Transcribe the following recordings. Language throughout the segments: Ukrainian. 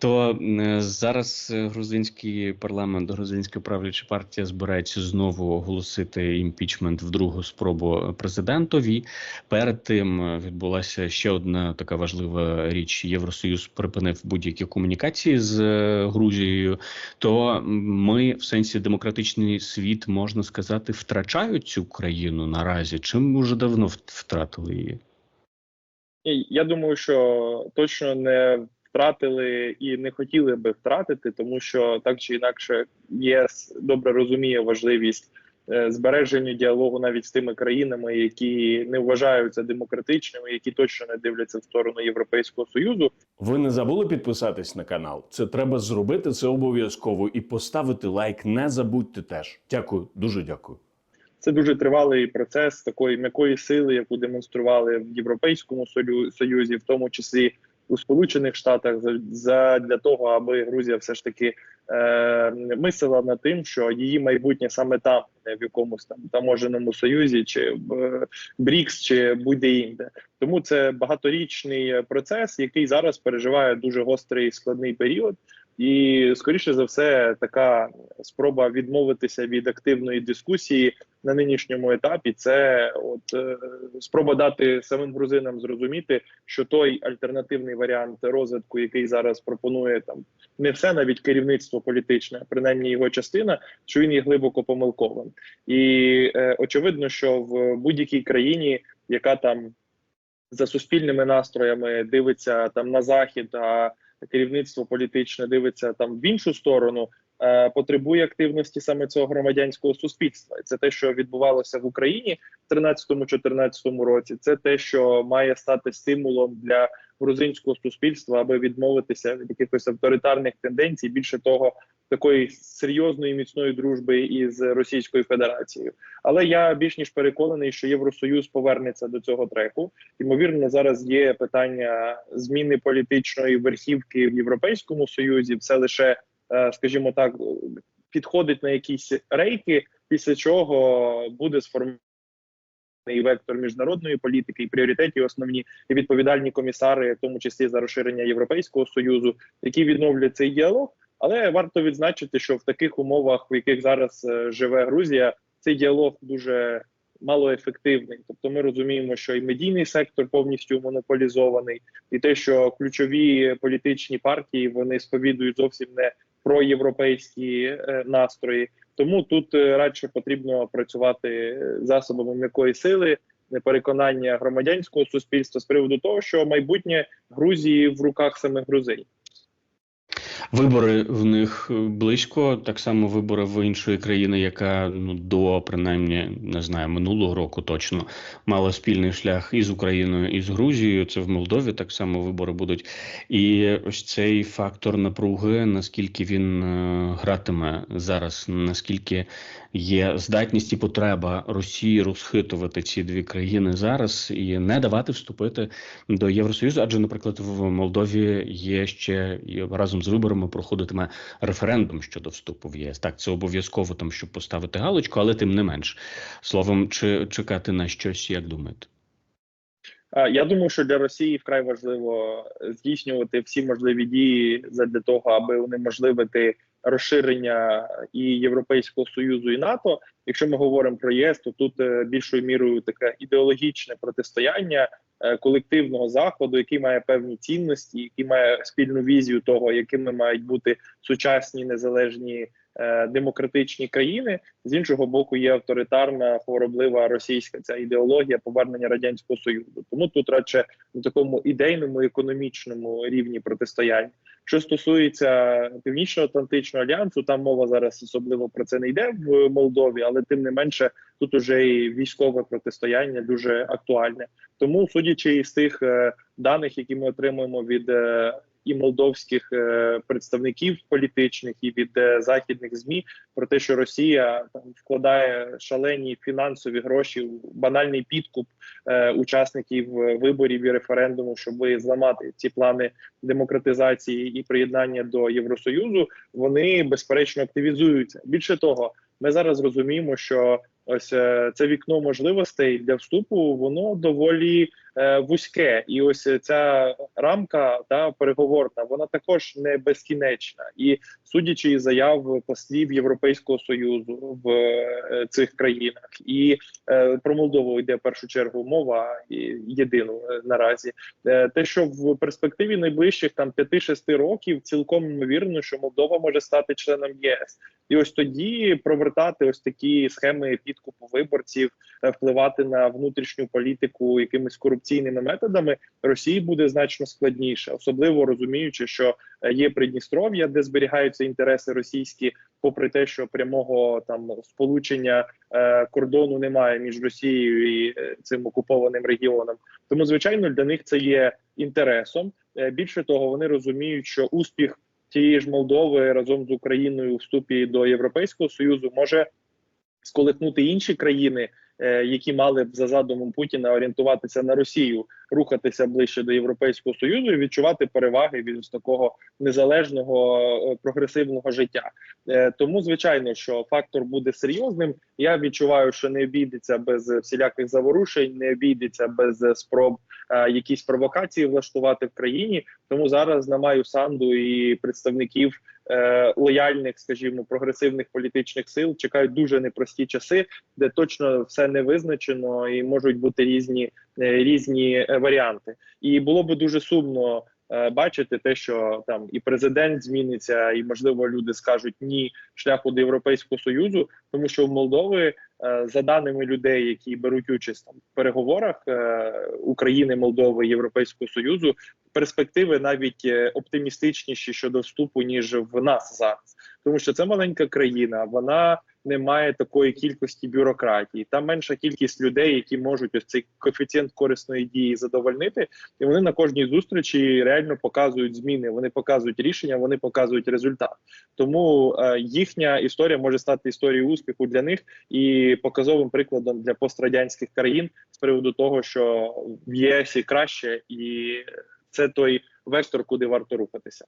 То е, зараз е, грузинський парламент, грузинська правляча партія збирається знову оголосити імпічмент в другу спробу президентові. Перед тим е, відбулася ще одна така важлива річ: Євросоюз припинив будь-які комунікації з Грузією. То ми в сенсі демократичний світ можна сказати втрачають цю країну наразі. Чим вже давно втратили її? Я думаю, що точно не втратили і не хотіли би втратити, тому що так чи інакше ЄС добре розуміє важливість е, збереження діалогу навіть з тими країнами, які не вважаються демократичними, які точно не дивляться в сторону Європейського союзу. Ви не забули підписатись на канал? Це треба зробити це обов'язково і поставити лайк. Не забудьте теж. Дякую, дуже дякую. Це дуже тривалий процес такої м'якої сили, яку демонстрували в Європейському Союзі, в тому числі у Сполучених Штатах, за, для того, аби Грузія все ж таки е, мислила над тим, що її майбутнє саме там, не в якомусь там таможеному союзі, чи е, БРІКС, чи будь-де інде. Тому це багаторічний процес, який зараз переживає дуже гострий складний період. І скоріше за все, така спроба відмовитися від активної дискусії на нинішньому етапі. Це от е, спроба дати самим грузинам зрозуміти, що той альтернативний варіант розвитку, який зараз пропонує там не все навіть керівництво політичне, а принаймні його частина, що він є глибоко помилковим. І е, очевидно, що в будь-якій країні, яка там за суспільними настроями дивиться там на захід, а керівництво політичне дивиться там в іншу сторону. е, Потребує активності саме цього громадянського суспільства, це те, що відбувалося в Україні в 13-14 році. Це те, що має стати стимулом для грузинського суспільства, аби відмовитися від якихось авторитарних тенденцій. Більше того, такої серйозної міцної дружби із Російською Федерацією. Але я більш ніж переконаний, що Євросоюз повернеться до цього треку. Ймовірно, зараз є питання зміни політичної верхівки в Європейському Союзі. Все лише, е, скажімо так, підходить на якісь рейки, після чого буде сформований і вектор міжнародної політики, і пріоритеті основні, і відповідальні комісари, в тому числі за розширення Європейського союзу, які відновлять цей діалог. Але варто відзначити, що в таких умовах, в яких зараз е, живе Грузія, цей діалог дуже малоефективний. Тобто, ми розуміємо, що і медійний сектор повністю монополізований, і те, що ключові політичні партії вони сповідують зовсім не проєвропейські е, настрої. Тому тут е, радше потрібно працювати засобами м'якої сили, переконання громадянського суспільства з приводу того, що майбутнє Грузії в руках самих грузинів. Вибори в них близько, так само вибори в іншої країни, яка ну до принаймні не знаю минулого року точно мала спільний шлях із Україною і з Грузією. Це в Молдові так само вибори будуть. І ось цей фактор напруги, наскільки він е, гратиме зараз, наскільки є здатність і потреба Росії розхитувати ці дві країни зараз і не давати вступити до Євросоюзу, адже, наприклад, в Молдові є ще разом з виборами проходитиме референдум щодо вступу в ЄС. Так, це обов'язково там, щоб поставити галочку, але тим не менш словом, чи чекати на щось, як думаєте? Я думаю, що для Росії вкрай важливо здійснювати всі можливі дії для того, аби унеможливити розширення і Європейського союзу і НАТО. Якщо ми говоримо про ЄС, то тут е, більшою мірою таке ідеологічне протистояння е, колективного заходу, який має певні цінності, який має спільну візію того, якими мають бути сучасні незалежні е, демократичні країни. З іншого боку, є авторитарна хвороблива російська ця ідеологія повернення радянського союзу. Тому тут радше на такому ідейному економічному рівні протистояння. Що стосується північно-атлантичного альянсу, там мова зараз особливо про це не йде в Молдові, але тим не менше тут уже і військове протистояння дуже актуальне. Тому, судячи із тих е, даних, які ми отримуємо від е, і молдовських е, представників політичних, і від е, західних змі про те, що Росія там вкладає шалені фінансові гроші в банальний підкуп е, учасників виборів і референдуму, щоб зламати ці плани демократизації і приєднання до Євросоюзу, вони безперечно активізуються. Більше того, ми зараз розуміємо, що ось е, це вікно можливостей для вступу, воно доволі е, вузьке, і ось ця рамка та переговорна, вона також не безкінечна. І судячи із заяв послів Європейського союзу в е, цих країнах, і е, про Молдову йде в першу чергу мова єдину е, наразі. Е, те, що в перспективі найближчих там 5-6 років цілком ймовірно, що Молдова може стати членом ЄС, і ось тоді провертати ось такі схеми підкупу виборців, е, впливати на внутрішню політику якимись корупційними методами Росії буде значно складніше, особливо розуміючи, що е, є Придністров'я, де зберігаються інтереси російські, попри те, що прямого там сполучення е, кордону немає між Росією і е, цим окупованим регіоном. Тому, звичайно, для них це є інтересом. Більше того, вони розуміють, що успіх тієї ж Молдови разом з Україною у вступі до Європейського союзу може сколихнути інші країни, е, які мали б за задумом Путіна орієнтуватися на Росію, рухатися ближче до Європейського союзу і відчувати переваги від такого незалежного е, прогресивного життя. Е, Тому, звичайно, що фактор буде серйозним. Я відчуваю, що не обійдеться без всіляких заворушень, не обійдеться без спроб якісь провокації влаштувати в країні. Тому зараз на маю санду і представників е, лояльних, скажімо, прогресивних політичних сил чекають дуже непрості часи, де точно все не визначено і можуть бути різні е, різні е, варіанти. І було би дуже сумно. Е, Бачити те, що там і президент зміниться, і можливо люди скажуть ні шляху до європейського союзу, тому що в Молдови, е, за даними людей, які беруть участь там в переговорах е, України, Молдови Європейського союзу, перспективи навіть оптимістичніші щодо вступу ніж в нас зараз, тому що це маленька країна, вона не має такої кількості бюрократії. Там менша кількість людей, які можуть ось цей коефіцієнт корисної дії задовольнити, і вони на кожній зустрічі реально показують зміни. Вони показують рішення, вони показують результат. Тому е, їхня історія може стати історією успіху для них і показовим прикладом для пострадянських країн з приводу того, що в ЄС краще, і це той вектор, куди варто рухатися.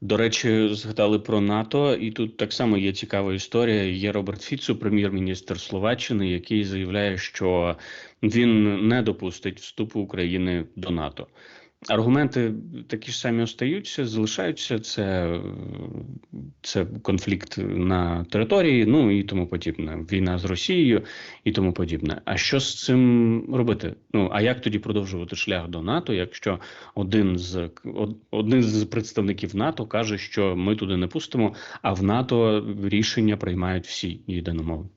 До речі, згадали про НАТО, і тут так само є цікава історія. Є Роберт Фіцу, прем'єр-міністр Словаччини, який заявляє, що він не допустить вступу України до НАТО. Аргументи такі ж самі остаються, залишаються. Це, це конфлікт на території, ну і тому подібне. Війна з Росією і тому подібне. А що з цим робити? Ну а як тоді продовжувати шлях до НАТО, якщо один з од- один з представників НАТО каже, що ми туди не пустимо, а в НАТО рішення приймають всі єдиномовно?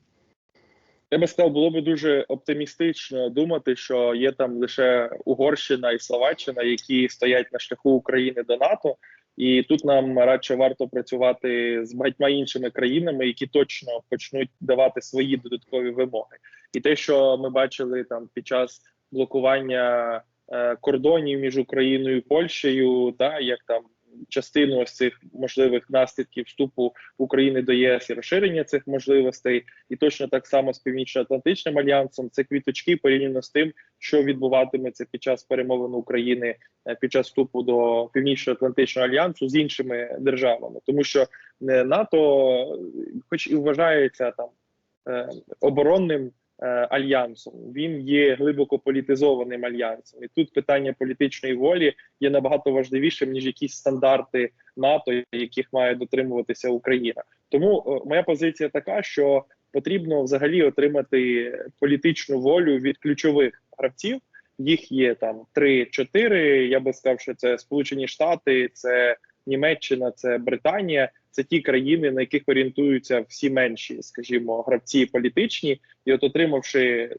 Я би сказав, було би дуже оптимістично думати, що є там лише Угорщина і Словаччина, які стоять на шляху України до НАТО, і тут нам радше варто працювати з багатьма іншими країнами, які точно почнуть давати свої додаткові вимоги. І те, що ми бачили там під час блокування е, кордонів між Україною і Польщею, та як там частину ось цих можливих наслідків вступу України до ЄС і розширення цих можливостей, і точно так само з північно-атлантичним альянсом. Це квіточки порівняно з тим, що відбуватиметься під час перемовин України е, під час вступу до північно-атлантичного альянсу з іншими державами, тому що е, НАТО, хоч і вважається там е, оборонним. Е, Альянсом він є глибоко політизованим альянсом, і тут питання політичної волі є набагато важливішим ніж якісь стандарти НАТО, яких має дотримуватися Україна. Тому е, моя позиція така, що потрібно взагалі отримати політичну волю від ключових гравців. Їх є там 3-4, Я би сказав, що це Сполучені Штати, це Німеччина, це Британія. Це ті країни, на яких орієнтуються всі менші, скажімо, гравці політичні, і от отримавши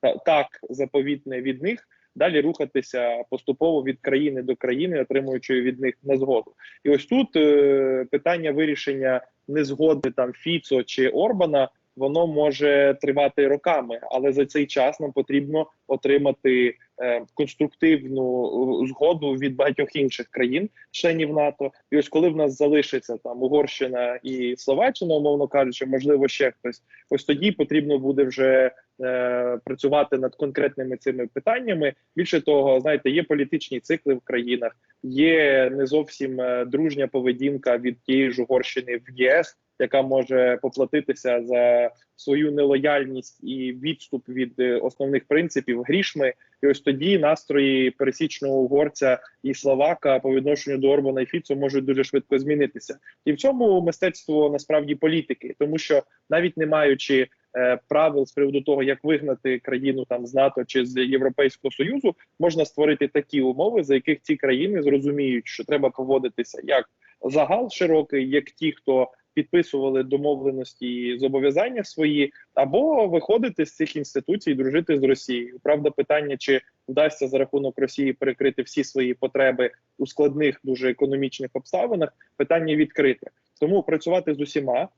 та- так заповітне від них, далі рухатися поступово від країни до країни, отримуючи від них незгоду. І ось тут е, питання вирішення незгоди там Фіцо чи Орбана. Воно може тривати роками, але за цей час нам потрібно отримати е, конструктивну е, згоду від багатьох інших країн, членів НАТО. І ось коли в нас залишиться там Угорщина і Словаччина, умовно кажучи, можливо, ще хтось. Ось тоді потрібно буде вже е, працювати над конкретними цими питаннями. Більше того, знаєте, є політичні цикли в країнах, є не зовсім е, дружня поведінка від тієї ж Угорщини в ЄС, яка може поплатитися за свою нелояльність і відступ від е, основних принципів грішми. І ось тоді настрої пересічного угорця і словака по відношенню до Орбана і Фіцо можуть дуже швидко змінитися. І в цьому мистецтво насправді політики, тому що навіть не маючи е, правил з приводу того, як вигнати країну там з НАТО чи з Європейського союзу, можна створити такі умови, за яких ці країни зрозуміють, що треба поводитися як загал широкий, як ті, хто підписували домовленості і зобов'язання свої, або виходити з цих інституцій, і дружити з Росією. Правда, питання чи вдасться за рахунок Росії перекрити всі свої потреби у складних дуже економічних обставинах. Питання відкрите. Тому працювати з усіма,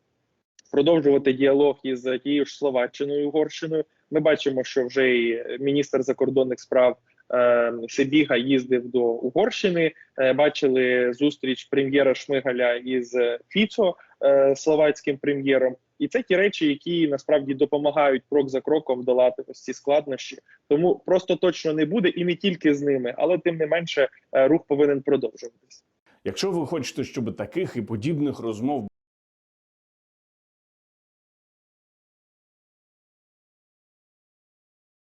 продовжувати діалог із тією ж Словаччиною, Угорщиною. Ми бачимо, що вже і міністр закордонних справ е, Сибіга їздив до Угорщини. Е, бачили зустріч прем'єра Шмигаля із Фіцо, словацьким прем'єром. І це ті речі, які насправді допомагають крок за кроком долати ось ці складнощі. Тому просто точно не буде, і не тільки з ними, але тим не менше е, рух повинен продовжуватись. Якщо ви хочете, щоб таких і подібних розмов